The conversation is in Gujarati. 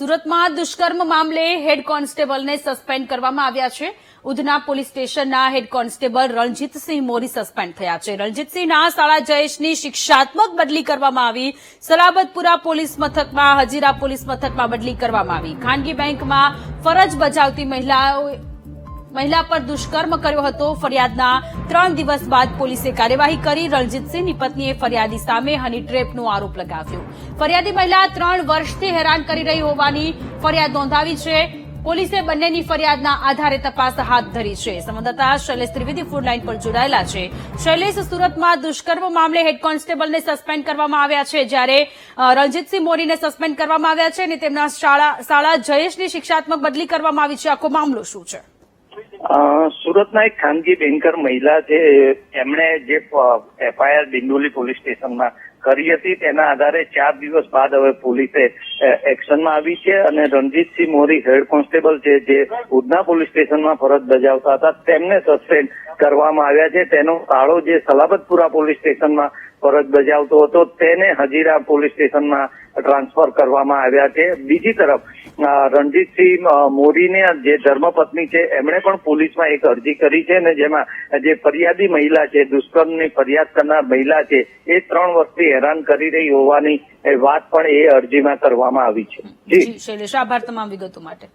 સુરતમાં દુષ્કર્મ મામલે હેડ કોન્સ્ટેબલને સસ્પેન્ડ કરવામાં આવ્યા છે. ઉધના પોલીસ સ્ટેશનના head constable Ranjitsinh Mori suspend થયા છે. રણજીતસિંહના શાળા જયેશની શિક્ષાત્મક બદલી કરવામાં આવી. સલાબતપુરા પોલીસ મથકમાં, હજીરા પોલીસ મથકમાં બદલી કરવામાં આવી. ખાનગી બેંકમાં ફરજ બજાવતી મહિલાઓ મહિલા પર દુષ્કર્મ કર્યો હતો. ફરિયાદના ત્રણ દિવસ બાદ પોલીસે કાર્યવાહી કરી. રણજીતસિંહની પત્નીએ ફરિયાદી સામે હની ટ્રેપનો આરોપ લગાવ્યો. ફરિયાદી મહિલા ત્રણ વર્ષથી હેરાન કરી રહી હોવાની ફરિયાદ નોંધાવી છે. પોલીસે બંનેની ફરિયાદના આધારે તપાસ હાથ ધરી છે. સંવાદદાતા શૈલેષ ત્રિવેદી ફૂડ લાઇન પર જોડાયેલા છે. શૈલેષ, સુરતમાં દુષ્કર્મ મામલે હેડ કોન્સ્ટેબલને સસ્પેન્ડ કરવામાં આવ્યા છે. જ્યારે રણજીતસિંહ મોરીને સસ્પેન્ડ કરવામાં આવ્યા છે અને તેમના શાળા જયેશની શિક્ષાત્મક બદલી કરવામાં આવી છે. આખો મામલો શું છે? સુરતના એક ખાનગી બેન્કર મહિલા છે, એમણે જે એફઆઈઆર ડિંડોલી પોલીસ સ્ટેશનમાં કરી હતી, તેના આધારે ચાર દિવસ બાદ હવે પોલીસે એક્શનમાં આવી છે અને રણજીતસિંહ મોરી હેડ કોન્સ્ટેબલ છે, જે ઉધના પોલીસ સ્ટેશનમાં ફરજ બજાવતા હતા, તેમને સસ્પેન્ડ કરવામાં આવ્યા છે. તેનો તાળો જે સલાબતપુરા પોલીસ સ્ટેશનમાં ફરજ બજાવતો હતો, તેને હજીરા પોલીસ સ્ટેશનમાં ટ્રાન્સફર કરવામાં આવ્યા છે. બીજી તરફ રણજીતસિંહ મોરીને જે ધર્મપત્ની છે, એમણે પણ પોલીસમાં એક અરજી કરી છે ને જેમાં જે ફરિયાદી મહિલા છે, દુષ્કર્મની ફરિયાદ કરનાર મહિલા છે, એ ત્રણ વર્ષથી હેરાન કરી રહી હોવાની વાત પણ એ અરજીમાં કરવામાં આવી છે. જી, શૈલેષ, આભાર તમામ વિગતો માટે.